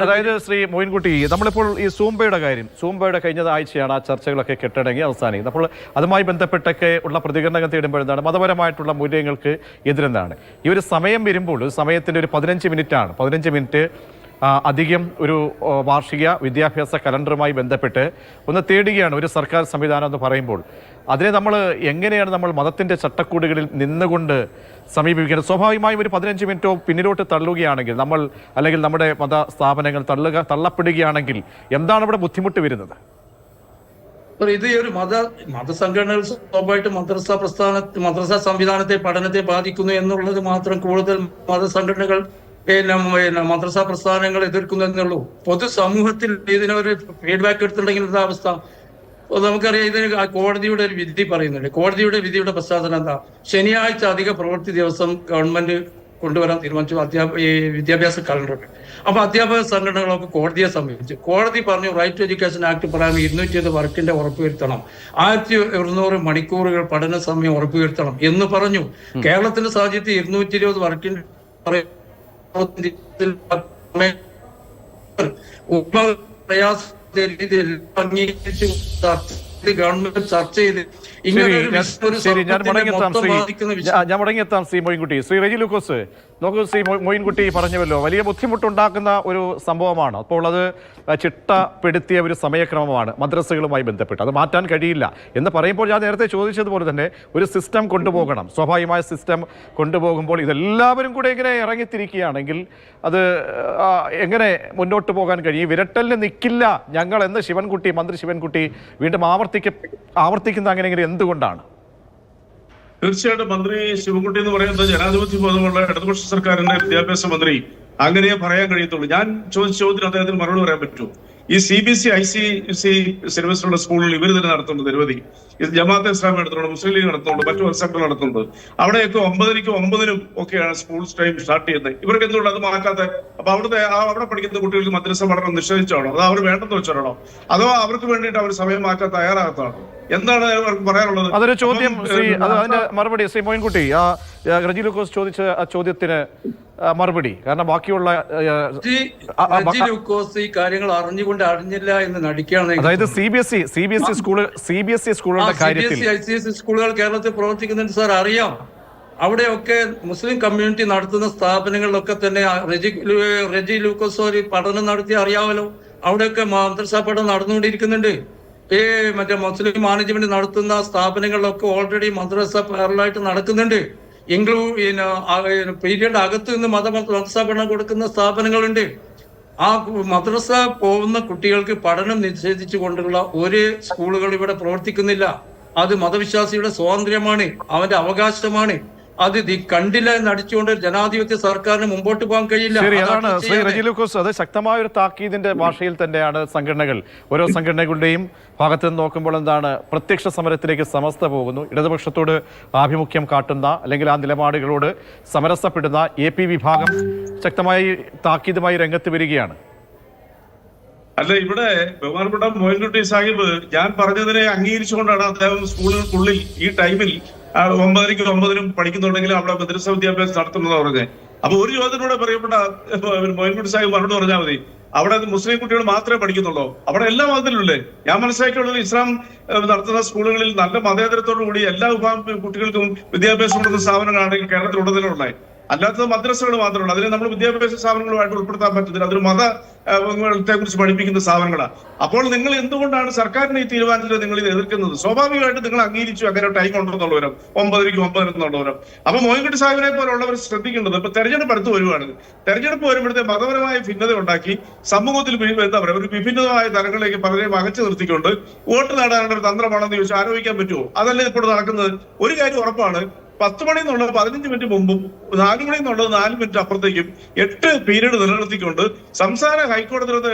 അതായത് ശ്രീ മോയിൻകുട്ടി നമ്മളിപ്പോൾ ഈ സൂംബയുടെ കാര്യം സൂംബയുടെ കഴിഞ്ഞ ആഴ്ചയാണ് ആ ചർച്ചകളൊക്കെ കെട്ടടങ്ങി അവസാനിക്കുന്നത്. അപ്പോൾ അതുമായി ബന്ധപ്പെട്ടൊക്കെ ഉള്ള പ്രതികരണങ്ങൾ തേടുമ്പോഴെന്താണ്? മതപരമായിട്ടുള്ള മൂല്യങ്ങൾക്ക് എതിരെന്താണ്? ഈ ഒരു സമയം വരുമ്പോൾ ഒരു സമയത്തിന്റെ ഒരു പതിനഞ്ച് മിനിറ്റാണ്. പതിനഞ്ച് മിനിറ്റ് അധികം ഒരു വാർഷിക വിദ്യാഭ്യാസ കലണ്ടറുമായി ബന്ധപ്പെട്ട് ഒന്ന് തേടുകയാണ് ഒരു സർക്കാർ സംവിധാനം എന്ന് പറയുമ്പോൾ. അതിനെ നമ്മൾ എങ്ങനെയാണ് നമ്മൾ മതത്തിന്റെ ചട്ടക്കൂടുകളിൽ നിന്നുകൊണ്ട് സമീപിക്കുന്നത് സ്വാഭാവികമായും ഒരു പതിനഞ്ച് മിനിറ്റോ പിന്നിലോട്ട് തള്ളുകയാണെങ്കിൽ നമ്മൾ അല്ലെങ്കിൽ നമ്മുടെ മത സ്ഥാപനങ്ങൾ തള്ളുക തള്ളപ്പെടുകയാണെങ്കിൽ എന്താണ് ഇവിടെ ബുദ്ധിമുട്ട് വരുന്നത്? ഇത് ഇത് ഒരു മത മതസംഘടനകൾ സ്വാഭാവികമായിട്ടും മദ്രസ പ്രസ്ഥാന മദ്രസ സംവിധാനത്തെ പഠനത്തെ ബാധിക്കുന്നു എന്നുള്ളത് മാത്രം കൂടുതൽ മതസംഘടനകൾ മദ്രസ പ്രസ്ഥാനങ്ങൾ എതിർക്കുന്നു എന്നുള്ളൂ. പൊതുസമൂഹത്തിൽ ഇതിനൊരു ഫീഡ്ബാക്ക് എടുത്തിട്ടുണ്ടെങ്കിൽ എന്താ അവസ്ഥ? നമുക്കറിയാം ഇതിന് കോടതിയുടെ ഒരു വിധി പറയുന്നുണ്ട്. കോടതിയുടെ വിധിയുടെ പശ്ചാത്തലം എന്താ? ശനിയാഴ്ച അധിക പ്രവൃത്തി ദിവസം ഗവൺമെന്റ് കൊണ്ടുവരാൻ തീരുമാനിച്ചു. അധ്യാപക ഈ വിദ്യാഭ്യാസ കലണ്ടർ അപ്പൊ അധ്യാപക സംഘടനകളൊക്കെ കോടതിയെ സമീപിച്ചു. കോടതി പറഞ്ഞു റൈറ്റ് ടു എഡ്യൂക്കേഷൻ ആക്ട് പ്രകാരം ഇരുന്നൂറ്റി ഇരുപത് വർക്കിന്റെ ഉറപ്പുവരുത്തണം. ആയിരത്തി ഇരുന്നൂറ് മണിക്കൂറുകൾ പഠന സമയം ഉറപ്പുവരുത്തണം എന്ന് പറഞ്ഞു. കേരളത്തിന്റെ സാഹചര്യത്തിൽ ഇരുന്നൂറ്റി ഇരുപത് വർക്കിന്റെ ഞാൻ മുടങ്ങിയെത്താം ശരി മൊയിൻകുട്ടി ശ്രീ റെജി ലൂക്കോസ്. നോക്കൂ ശ്രീ മൊയിൻകുട്ടി പറഞ്ഞുവല്ലോ വലിയ ബുദ്ധിമുട്ടുണ്ടാക്കുന്ന ഒരു സംഭവമാണ്. അപ്പോൾ അത് ചിട്ടപ്പെടുത്തിയ ഒരു സമയക്രമമാണ് മദ്രസകളുമായി ബന്ധപ്പെട്ട്. അത് മാറ്റാൻ കഴിയില്ല എന്ന് പറയുമ്പോൾ ഞാൻ നേരത്തെ ചോദിച്ചതുപോലെ തന്നെ ഒരു സിസ്റ്റം കൊണ്ടുപോകണം. സ്വാഭാവികമായ സിസ്റ്റം കൊണ്ടുപോകുമ്പോൾ ഇതെല്ലാവരും കൂടെ ഇങ്ങനെ ഇറങ്ങിത്തിരിക്കുകയാണെങ്കിൽ അത് എങ്ങനെ മുന്നോട്ട് പോകാൻ കഴിയും? വിരട്ടലിന് നിൽക്കില്ല ഞങ്ങൾ എന്ന് ശിവൻകുട്ടി മന്ത്രി ശിവൻകുട്ടി വീണ്ടും ആവർത്തിക്ക ആവർത്തിക്കുന്ന അങ്ങനെ എന്തുകൊണ്ടാണ്? തീർച്ചയായിട്ടും മന്ത്രി ശിവൻകുട്ടി എന്ന് പറയുന്നത് ജനാധിപത്യ ബോധമുള്ള ഇടതുപക്ഷ സർക്കാരിന്റെ വിദ്യാഭ്യാസ മന്ത്രി അങ്ങനെയേ പറയാൻ കഴിയത്തുള്ളൂ. ഞാൻ ചോദിച്ച ചോദ്യത്തിന് അദ്ദേഹത്തിന് മറുപടി പറയാൻ പറ്റൂ. ഈ C B C I C C സിലബസിലുള്ള സ്കൂളുകൾ ഇവർ തന്നെ നടത്തുന്നുണ്ട് നിരവധി. ഇത് ജമാഅത്തെ ഇസ്ലാമി നടത്തുന്നുണ്ട് മുസ്ലിം ലീഗ് നടത്തുന്നുണ്ട് മറ്റു വർഷങ്ങൾ നടത്തുന്നുണ്ട്. അവിടെയൊക്കെ ഒമ്പതരയ്ക്കും ഒമ്പതിനും ഒക്കെയാണ് സ്കൂൾ ടൈം സ്റ്റാർട്ട് ചെയ്യുന്നത്. ഇവർക്ക് എന്തുകൊണ്ട് അത് മാറ്റാത്ത? അപ്പൊ അവിടുത്തെ അവിടെ പഠിക്കുന്ന കുട്ടികൾക്ക് മദ്രസ പഠനം നിഷേധിച്ചാണോ? അതോ അവർ വേണ്ടെന്ന് വെച്ചാണോ? അതോ അവർക്ക് വേണ്ടിയിട്ട് അവർ സമയം മാറ്റാൻ തയ്യാറാകത്താണോ എന്താണ് പറയാനുള്ളത്? അതൊരു ചോദ്യം ശ്രീ അത് അതിന്റെ മറുപടി ശ്രീ മോയിൻകുട്ടി ആ റജി ലൂക്കോസ് ചോദിച്ച ആ ചോദ്യത്തിന് മറുപടി. കാരണം ബാക്കിയുള്ള റജി- ലൂക്കോസ് ഈ കാര്യങ്ങൾ അറിഞ്ഞുകൊണ്ട് അറിഞ്ഞില്ല എന്ന് നടിക്കുകയാണ് അതായത് C B S E C B S E school C B S E സ്കൂളുകളുടെ കാര്യത്തിൽ. ഐ സി എസ് സ്കൂളുകൾ കേരളത്തിൽ പ്രവർത്തിക്കുന്നുണ്ട് സാർ അറിയാം. അവിടെയൊക്കെ മുസ്ലിം കമ്മ്യൂണിറ്റി നടത്തുന്ന സ്ഥാപനങ്ങളിലൊക്കെ തന്നെ റെജി റെജി ലൂക്കോസ് ഒരു പഠനം നടത്തി അറിയാമല്ലോ. അവിടെയൊക്കെ മദ്രസ പഠനം നടന്നുകൊണ്ടിരിക്കുന്നുണ്ട്. ഈ മറ്റേ മുസ്ലിം മാനേജ്മെന്റ് നടത്തുന്ന സ്ഥാപനങ്ങളിലൊക്കെ ഓൾറെഡി മദ്രസ പാരലായിട്ട് നടക്കുന്നുണ്ട്. ഇംഗ്ലൂ പീരിയഡ് അകത്ത് നിന്ന് മത മദ്രസ പഠനം കൊടുക്കുന്ന സ്ഥാപനങ്ങളുണ്ട്. ആ മദ്രസ പോകുന്ന കുട്ടികൾക്ക് പഠനം നിഷേധിച്ചു കൊണ്ടുള്ള ഒരു സ്കൂളുകൾ ഇവിടെ പ്രവർത്തിക്കുന്നില്ല. അത് മതവിശ്വാസിയുടെ സ്വാതന്ത്ര്യമാണ് അവന്റെ അവകാശമാണ്. അത് ഇത് കണ്ടില്ല എന്ന് അടിച്ചുകൊണ്ട് ജനാധിപത്യ സർക്കാരിന് മുമ്പോട്ട് പോകാൻ കഴിയില്ല. ശരി അതാണ് ശ്രീ റജിലുക്കോസ് റജി ലൂക്കോസ് അത് ശക്തമായ ഒരു താക്കീതിന്റെ ഭാഷയിൽ തന്നെയാണ് സംഘടനകൾ. ഓരോ സംഘടനകളുടെയും ഭാഗത്ത് നിന്ന് നോക്കുമ്പോൾ എന്താണ് പ്രത്യക്ഷ സമരത്തിലേക്ക് സമസ്ത പോകുന്നു. ഇടതുപക്ഷത്തോട് ആഭിമുഖ്യം കാട്ടുന്ന അല്ലെങ്കിൽ ആ നിലപാടുകളോട് സമരസപ്പെടുന്ന എ പി വിഭാഗം ശക്തമായി താക്കീതുമായി രംഗത്ത് വരികയാണ്. അല്ല ഇവിടെ ബഹുമാനപ്പെട്ട മോയിൻകുട്ടി സാഹിബ് ഞാൻ പറഞ്ഞതിനെ അംഗീകരിച്ചുകൊണ്ടാണ് അദ്ദേഹം സ്കൂളുകൾക്കുള്ളിൽ ഈ ടൈമിൽ ഒമ്പതരയ്ക്കും ഒമ്പതിനും പഠിക്കുന്നുണ്ടെങ്കിൽ അവിടെ മദ്രസ വിദ്യാഭ്യാസം നടത്തുന്നത് പറഞ്ഞത് അപ്പൊ ഒരു ചോദ്യത്തിലൂടെ പറയപ്പെട്ട മോയിൻകുട്ടി സാഹിബ് മറുപടി പറഞ്ഞാൽ മതി. അവിടെ മുസ്ലിം കുട്ടികൾ മാത്രമേ പഠിക്കുന്നുള്ളൂ. അവിടെ എല്ലാ മതത്തിലുള്ളേ ഞാൻ മനസ്സിലാക്കിയുള്ളത് ഇസ്ലാം നടത്തുന്ന സ്കൂളുകളിൽ നല്ല മതേതരത്തോടു കൂടി എല്ലാ വിഭാഗം കുട്ടികൾക്കും വിദ്യാഭ്യാസം കൊടുക്കുന്ന സ്ഥാപനങ്ങളാണെങ്കിൽ കേരളത്തിൽ ഉടനീളമുള്ളത് അല്ലാത്തത് മദ്രസകൾ മാത്രമല്ല അതിനെ നമ്മൾ വിദ്യാഭ്യാസ സ്ഥാപനങ്ങളുമായിട്ട് ഉൾപ്പെടുത്താൻ പറ്റത്തില്ല. അതൊരു മത ത്തെ കുറിച്ച് പഠിപ്പിക്കുന്ന സ്ഥാപനങ്ങളാണ് അപ്പോൾ നിങ്ങൾ എന്തുകൊണ്ടാണ് സർക്കാരിന്റെ ഈ തീരുമാനത്തിൽ നിങ്ങൾ ഇത് എതിർക്കുന്നത്? സ്വാഭാവികമായിട്ട് നിങ്ങൾ അംഗീകരിച്ചു അങ്ങനെ ടൈം ഉണ്ടെന്നുള്ളവരും ഒമ്പതരയ്ക്ക് ഒമ്പതിനെന്നുള്ളവരും അപ്പൊ മോയിൻകുട്ടി സാഹിബിനെ പോലുള്ളവർ ശ്രദ്ധിക്കേണ്ടത് ഇപ്പൊ തെരഞ്ഞെടുപ്പ് അടുത്ത് വരുവാണ്. തെരഞ്ഞെടുപ്പ് വരുമ്പോഴത്തെ മതപരമായ ഭിന്നത ഉണ്ടാക്കി സമൂഹത്തിൽ എന്താ പറയുക ഒരു വിഭിന്നമായ തലങ്ങളിലേക്ക് പലരെയും അകച്ചു നിർത്തിക്കൊണ്ട് വോട്ട് നേടാനുള്ള ഒരു തന്ത്രമാണെന്ന് ചോദിച്ചാൽ ആരോപിക്കാൻ പറ്റുമോ അതല്ലേ ഇപ്പോൾ നടക്കുന്നത്? ഒരു കാര്യം ഉറപ്പാണ് പത്ത് മണി എന്നുള്ളത് പതിനഞ്ച് മിനിറ്റ് മുമ്പും നാല് മണി എന്നുള്ളത് നാല് മിനിറ്റ് അപ്പുറത്തേക്കും എട്ട് പീരീഡ് നിലനിർത്തിക്കൊണ്ട് സംസ്ഥാന ഹൈക്കോടതിയുടെ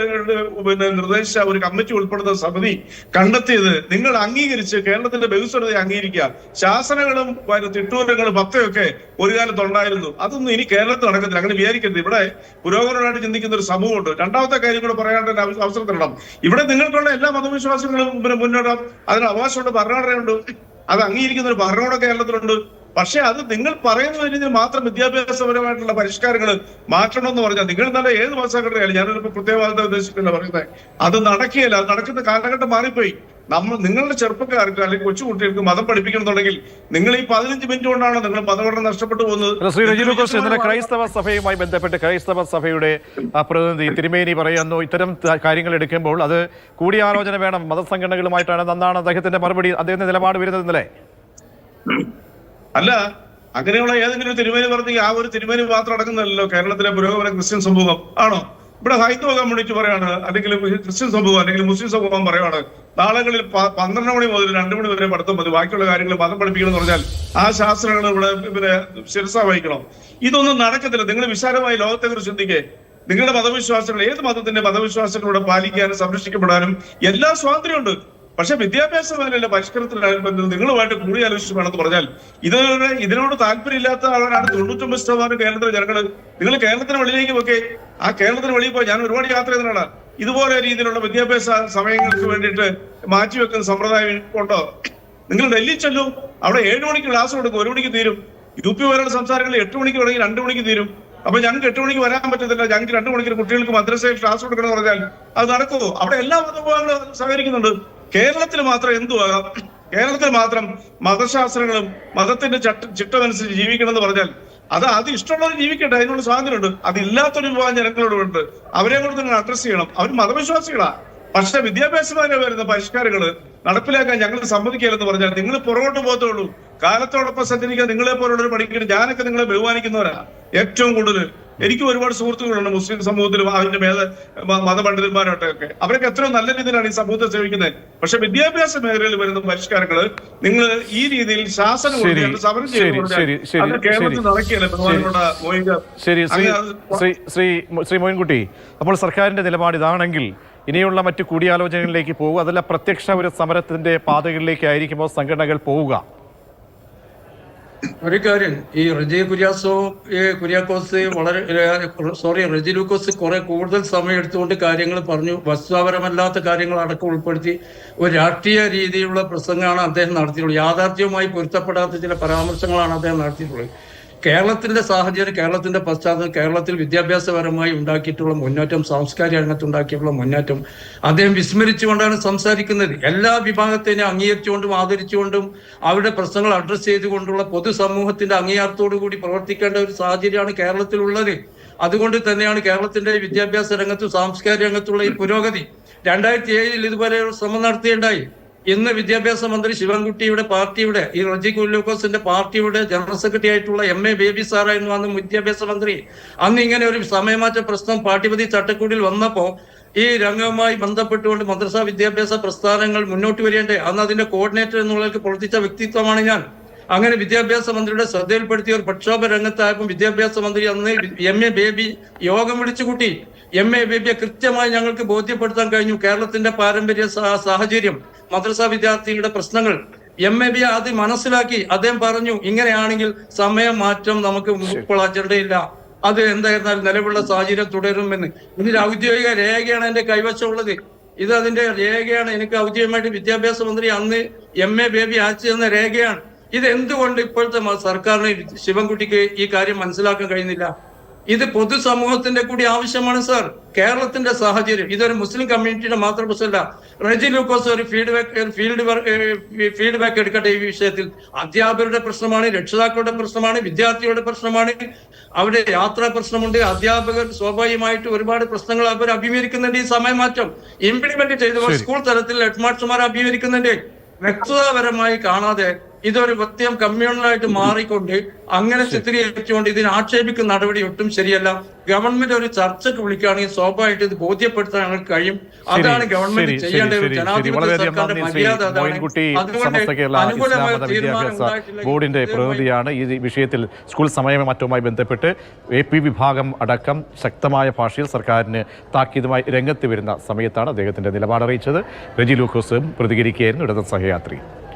പിന്നെ നിർദ്ദേശിച്ച ഒരു കമ്മിറ്റി ഉൾപ്പെടുന്ന സമിതി കണ്ടെത്തിയത് നിങ്ങൾ അംഗീകരിച്ച് കേരളത്തിന്റെ ബഹുസ്വരതയെ അംഗീകരിക്കുക. ശാസനകളും തിട്ടൂരങ്ങളും പത്തയൊക്കെ ഒരു കാലത്ത് ഉണ്ടായിരുന്നു. അതൊന്നും ഇനി കേരളത്തിൽ നടക്കത്തില്ല. അങ്ങനെ വിചാരിക്കരുത്. ഇവിടെ പുരോഗമനമായിട്ട് ചിന്തിക്കുന്ന ഒരു സമൂഹമുണ്ട്. രണ്ടാമത്തെ കാര്യം കൂടെ പറയാനുള്ള അവസരം തരണം. ഇവിടെ നിങ്ങൾക്കുള്ള എല്ലാ മതവിശ്വാസങ്ങളും മുന്നോട്ടാം അതിന് അവകാശമുണ്ട് ഭരണഘടനയുണ്ട്. അത് അംഗീകരിക്കുന്ന ഒരു ഭരണകൂടം കേരളത്തിലുണ്ട്. പക്ഷെ അത് നിങ്ങൾ പറയുന്ന രീതിയിൽ മാത്രം വിദ്യാഭ്യാസപരമായിട്ടുള്ള പരിഷ്കാരങ്ങൾ മാറ്റണം എന്ന് പറഞ്ഞാൽ നിങ്ങൾ നല്ല ഏത് മതസംഘടനയാലും ഞാനൊരു പ്രത്യേകവാദത്തെ ഉദ്ദേശിക്കുന്നില്ല പറയുന്നത് അത് നടക്കുകയില്ല. അത് നടക്കുന്ന കാലഘട്ടം മാറിപ്പോയി. നമ്മൾ നിങ്ങളുടെ ചെറുപ്പക്കാർക്ക് അല്ലെങ്കിൽ കൊച്ചുകുട്ടികൾക്ക് മതം പഠിപ്പിക്കണമെന്നുണ്ടെങ്കിൽ നിങ്ങൾ ഈ പതിനഞ്ച് മിനിറ്റ് കൊണ്ടാണ് നിങ്ങൾ മതപഠനം നഷ്ടപ്പെട്ടു പോകുന്നത്? ശ്രീ റജി ലൂക്കോസ് ഇന്നലെ ക്രൈസ്തവ സഭയുമായി ബന്ധപ്പെട്ട് ക്രൈസ്തവ സഭയുടെ പ്രതിനിധി തിരുമേനി പറയുന്നു ഇത്തരം കാര്യങ്ങൾ എടുക്കുമ്പോൾ അത് കൂടിയാലോചന വേണം. മതസംഘടനകളുമായിട്ടാണ് നന്നാണ് അദ്ദേഹത്തിന്റെ മറുപടി അദ്ദേഹത്തിന്റെ നിലപാട് വരുന്നത് ഇന്നലെ. അല്ല അങ്ങനെയുള്ള ഏതെങ്കിലും ഒരു തിരുമേനി പറഞ്ഞെങ്കിൽ ആ ഒരു തിരുമേനി മാത്രം അടങ്ങുന്നല്ലോ കേരളത്തിലെ പുരോഗമന ക്രിസ്ത്യൻ സമൂഹം. ആണോ? ഇവിടെ ഹൈന്ദവ കമ്മ്യൂണിറ്റി പറയാണ് അല്ലെങ്കിൽ ക്രിസ്ത്യൻ സമൂഹം അല്ലെങ്കിൽ മുസ്ലിം സമൂഹം പറയാണ് നാളുകളിൽ പന്ത്രണ്ട് മണി മുതൽ രണ്ടു മണി വരെ പഠിത്തം മതി ബാക്കിയുള്ള കാര്യങ്ങൾ മതം പഠിപ്പിക്കണം എന്ന് പറഞ്ഞാൽ ആ ശാസ്ത്രങ്ങൾ ഇവിടെ പിന്നെ ശിരസ വഹിക്കണം. ഇതൊന്നും നടക്കത്തില്ല. നിങ്ങൾ വിശാലമായി ലോകത്തെ കുറിച്ച് ചിന്തിക്കേ. നിങ്ങളുടെ മതവിശ്വാസങ്ങൾ ഏത് മതത്തിന്റെ മതവിശ്വാസങ്ങളിലൂടെ പാലിക്കാനും സംരക്ഷിക്കപ്പെടാനും എല്ലാ സ്വാതന്ത്ര്യമുണ്ട്. പക്ഷെ വിദ്യാഭ്യാസ മേഖലയിലെ പരിഷ്കരണത്തിലായാലും നിങ്ങളുമായിട്ട് കൂടിയാലോചിച്ച് വേണമെന്ന് പറഞ്ഞാൽ ഇതിനോട് ഇതിനോട് താല്പര്യമില്ലാത്ത ആളാണ് തൊണ്ണൂറ്റൊമ്പത് ശതമാനം കേരളത്തിലെ ജനങ്ങൾ നിങ്ങൾ കേരളത്തിന് വെളിയിലേക്ക് ഒക്കെ ആ കേരളത്തിന് വെളിയിൽ പോയി ഞാൻ ഒരുപാട് യാത്ര ചെയ്തതാണ് ഇതുപോലെ രീതിയിലുള്ള വിദ്യാഭ്യാസ സമയങ്ങൾക്ക് വേണ്ടിയിട്ട് മാറ്റിവെക്കുന്ന സമ്പ്രദായം ഉണ്ടോ? നിങ്ങൾ ഡൽഹി ചെല്ലൂ. അവിടെ ഏഴ് മണിക്ക് ക്ലാസ് കൊടുക്കും. ഒരു മണിക്ക് തീരും. യു പി പോലുള്ള സംസ്ഥാനങ്ങളിൽ എട്ട് മണിക്ക് തുടങ്ങി രണ്ട് മണിക്ക് തീരും. അപ്പൊ ഞങ്ങൾക്ക് എട്ട് മണിക്ക് വരാൻ പറ്റത്തില്ല. ഞങ്ങൾക്ക് രണ്ട് മണിക്ക് കുട്ടികൾക്ക് മദ്രസയിൽ ക്ലാസ് കൊടുക്കണം എന്ന് പറഞ്ഞാൽ അത് നടക്കുമോ? അവിടെ എല്ലാ മതവിഭാഗങ്ങളും സഹകരിക്കുന്നുണ്ട്. കേരളത്തിൽ മാത്രം എന്തുവാകാം? കേരളത്തിൽ മാത്രം മതശാസ്ത്രങ്ങളും മതത്തിന്റെ ചട്ട ചിട്ടമനുസരിച്ച് ജീവിക്കണം എന്ന് പറഞ്ഞാൽ അത് അത് ഇഷ്ടമുള്ളവർ ജീവിക്കട്ടെ അതിനുള്ള സ്വാതന്ത്ര്യമുണ്ട്. അതില്ലാത്തൊരു വിഭാഗം ജനങ്ങളോടുണ്ട്. അവരെ കൂടെ നിങ്ങൾ അഡ്രസ് ചെയ്യണം. അവർ മതവിശ്വാസികളാ. പക്ഷെ വിദ്യാഭ്യാസമായി വരുന്ന പരിഷ്കാരങ്ങൾ നടപ്പിലാക്കാൻ ഞങ്ങൾ സമ്മതിക്കില്ലെന്ന് പറഞ്ഞാൽ നിങ്ങൾ പുറകോട്ട് പോകത്തുള്ളൂ. കാലത്തോടൊപ്പം സഞ്ചരിക്കാൻ നിങ്ങളെ പോലുള്ളവർ പഠിക്കണം ഞാനൊക്കെ നിങ്ങളെ ബഹുമാനിക്കുന്നവരാ. ഏറ്റവും കൂടുതൽ എനിക്ക് ഒരുപാട് സുഹൃത്തുക്കളുണ്ട് മുസ്ലിം സമൂഹത്തിൽ അതിന്റെ മേധ മതപണ്ഡിതന്മാരോട്ടെ ഒക്കെ അവരൊക്കെ എത്രയോ നല്ല രീതിയിലാണ് ഈ സമൂഹത്തെ സേവിക്കുന്നത്. പക്ഷെ വിദ്യാഭ്യാസ മേഖലയിൽ വരുന്ന പരിഷ്കാരങ്ങൾ നിങ്ങൾ ഈ രീതിയിൽ ശാസന സമരം ശരി, കേരളത്തിൽ ബഹുമാനപ്പെട്ട മോയിൻകുട്ടി അപ്പോൾ സർക്കാരിന്റെ നിലപാട് ഇതാണെങ്കിൽ ഇനിയുള്ള മറ്റു കൂടിയാലോചനകളിലേക്ക് പോകുക അതല്ല പ്രത്യക്ഷ ഒരു സമരത്തിന്റെ പാതകളിലേക്ക് പാതകളിലേക്കായിരിക്കുമ്പോൾ സംഘടനകൾ പോവുക. ഒരു കാര്യം ഈ റജി കുര്യാസോ കുര്യാക്കോസ് വളരെ സോറി റജി ലൂക്കോസ് കുറെ കൂടുതൽ സമയം എടുത്തുകൊണ്ട് കാര്യങ്ങൾ പറഞ്ഞു. വസ്തുതാപരമല്ലാത്ത കാര്യങ്ങൾ അടക്കം ഉൾപ്പെടുത്തി. ഒരു രാഷ്ട്രീയ രീതിയിലുള്ള പ്രസംഗമാണ് അദ്ദേഹം നടത്തിയിട്ടുള്ളത്. യാഥാർത്ഥ്യവുമായി പൊരുത്തപ്പെടാത്ത ചില പരാമർശങ്ങളാണ് അദ്ദേഹം നടത്തിയിട്ടുള്ളത്. കേരളത്തിന്റെ സാഹചര്യം കേരളത്തിന്റെ പശ്ചാത്തലം കേരളത്തിൽ വിദ്യാഭ്യാസപരമായി ഉണ്ടാക്കിയിട്ടുള്ള മുന്നേറ്റം സാംസ്കാരിക രംഗത്ത് ഉണ്ടാക്കിയിട്ടുള്ള മുന്നേറ്റം അദ്ദേഹം വിസ്മരിച്ചുകൊണ്ടാണ് സംസാരിക്കുന്നത്. എല്ലാ വിഭാഗത്തിനെയും അംഗീകരിച്ചുകൊണ്ടും ആദരിച്ചുകൊണ്ടും അവരുടെ പ്രശ്നങ്ങൾ അഡ്രസ്സ് ചെയ്തുകൊണ്ടുള്ള പൊതുസമൂഹത്തിന്റെ അംഗീകാരത്തോടു കൂടി പ്രവർത്തിക്കേണ്ട ഒരു സാഹചര്യമാണ് കേരളത്തിലുള്ളത്. അതുകൊണ്ട് തന്നെയാണ് കേരളത്തിന്റെ വിദ്യാഭ്യാസ രംഗത്തും സാംസ്കാരിക രംഗത്തുള്ള ഈ പുരോഗതി. രണ്ടായിരത്തി ഏഴിൽ ഇതുപോലെ ശ്രമം നടത്തിയുണ്ടായി ഇന്ന് വിദ്യാഭ്യാസ മന്ത്രി ശിവൻകുട്ടിയുടെ പാർട്ടിയുടെ ഈ റജി കുല്ലൂക്കോസിന്റെ പാർട്ടിയുടെ ജനറൽ സെക്രട്ടറി ആയിട്ടുള്ള എം എ ബേബി സാറായിരുന്നു അന്ന് വിദ്യാഭ്യാസ മന്ത്രി അന്ന് ഇങ്ങനെ ഒരു സമയമാറ്റ പ്രശ്നം പാട്ടിപതി ചട്ടക്കൂടിൽ വന്നപ്പോ ഈ രംഗവുമായി ബന്ധപ്പെട്ടുകൊണ്ട് മദ്രസ വിദ്യാഭ്യാസ പ്രസ്ഥാനങ്ങൾ മുന്നോട്ട് വരേണ്ടേ? അന്ന് അതിന്റെ കോർഡിനേറ്റർ എന്നുള്ളവർക്ക് പ്രവർത്തിച്ച വ്യക്തിത്വമാണ് ഞാൻ. അങ്ങനെ വിദ്യാഭ്യാസ മന്ത്രിയുടെ ശ്രദ്ധയിൽപ്പെടുത്തിയ ഒരു പ്രക്ഷോഭ രംഗത്തായപ്പോൾ വിദ്യാഭ്യാസ മന്ത്രി അന്ന് എം എ ബേബി യോഗം വിളിച്ചു കൂട്ടി എം എ ബേബിയെ കൃത്യമായി ഞങ്ങൾക്ക് ബോധ്യപ്പെടുത്താൻ കഴിഞ്ഞു. കേരളത്തിന്റെ പാരമ്പര്യ സാഹചര്യം മദ്രസ വിദ്യാർത്ഥികളുടെ പ്രശ്നങ്ങൾ. എം എ ബി ആദ്യം മനസ്സിലാക്കി. അദ്ദേഹം പറഞ്ഞു ഇങ്ങനെയാണെങ്കിൽ സമയം മാറ്റം നമുക്ക് ഇപ്പോൾ അജണ്ടയില്ല. അത് എന്തായിരുന്നാലും നിലവിലുള്ള സാഹചര്യം തുടരുമെന്ന്. ഇതിൽ ഔദ്യോഗിക രേഖയാണ് എന്റെ കൈവശമുള്ളത്. ഇത് അതിന്റെ രേഖയാണ്. എനിക്ക് ഔദ്യോഗികമായിട്ട് വിദ്യാഭ്യാസ മന്ത്രി അന്ന് എം എ ബേബി അയച്ചു തന്ന രേഖയാണ്. ഇത് എന്തുകൊണ്ട് ഇപ്പോഴത്തെ സർക്കാരിനെ ശിവൻകുട്ടിക്ക് ഈ കാര്യം മനസ്സിലാക്കാൻ കഴിയുന്നില്ല? ഇത് പൊതുസമൂഹത്തിന്റെ കൂടി ആവശ്യമാണ് സാർ. കേരളത്തിന്റെ സാഹചര്യം. ഇതൊരു മുസ്ലിം കമ്മ്യൂണിറ്റിയുടെ മാത്രം പ്രശ്നമല്ല. റെജി ലൂക്കോസ് ഒരു ഫീഡ്ബാക്ക് ഫീൽഡ് ഫീഡ്ബാക്ക് എടുക്കട്ടെ ഈ വിഷയത്തിൽ. അധ്യാപകരുടെ പ്രശ്നമാണ് രക്ഷിതാക്കളുടെ പ്രശ്നമാണ് വിദ്യാർത്ഥികളുടെ പ്രശ്നമാണ്. അവിടെ യാത്രാ പ്രശ്നമുണ്ട്. അധ്യാപകർ സ്വാഭാവികമായിട്ട് ഒരുപാട് പ്രശ്നങ്ങൾ അവർ അഭിമുഖീകരിക്കുന്നുണ്ട്. ഈ സമയമാറ്റം ഇംപ്ലിമെന്റ് ചെയ്തപ്പോൾ സ്കൂൾ തലത്തിൽ ഹെഡ്മാസ്റ്റർമാർ അഭിമുഖീകരിക്കുന്നുണ്ട്. വ്യക്തതാപരമായി കാണാതെ ഇതൊരു പ്രത്യേകം കമ്മ്യൂണലായിട്ട് മാറിക്കൊണ്ട് അങ്ങനെ ചിത്രീകരിച്ചുകൊണ്ട് ഇതിനെ ആക്ഷേപിക്കുന്ന നടപടി ഒട്ടും ശരിയല്ല. ഗവൺമെന്റ് ഒരു ചർച്ചയ്ക്ക് വിളിക്കുകയാണെങ്കിൽ സ്വാഭാവികമായിട്ട് ഇത് ബോധ്യപ്പെടുത്താൻ ഞങ്ങൾക്ക് കഴിയും. അതാണ് ഗവൺമെന്റ് ചെയ്യേണ്ടത് ചെയ്യേണ്ട ഒരു. ജനാധിപത്യ സർക്കാരിന്റെ മര്യാദ അതാണ്. അതുകൊണ്ട് വിദ്യാഭ്യാസ ബോർഡിന്റെ പ്രതിനിധിയാണ് ഈ വിഷയത്തിൽ സ്കൂൾ സമയം മറ്റുമായി ബന്ധപ്പെട്ട് എ പി വിഭാഗം അടക്കം ശക്തമായ ഭാഷയിൽ സർക്കാരിന് താക്കീതുമായി രംഗത്ത് വരുന്ന സമയത്താണ് അദ്ദേഹത്തിന്റെ നിലപാട് അറിയിച്ചത്. റെജി ലൂക്കോസും പ്രതികരിക്കുകയായിരുന്നു ഇടത് സഹയാത്രി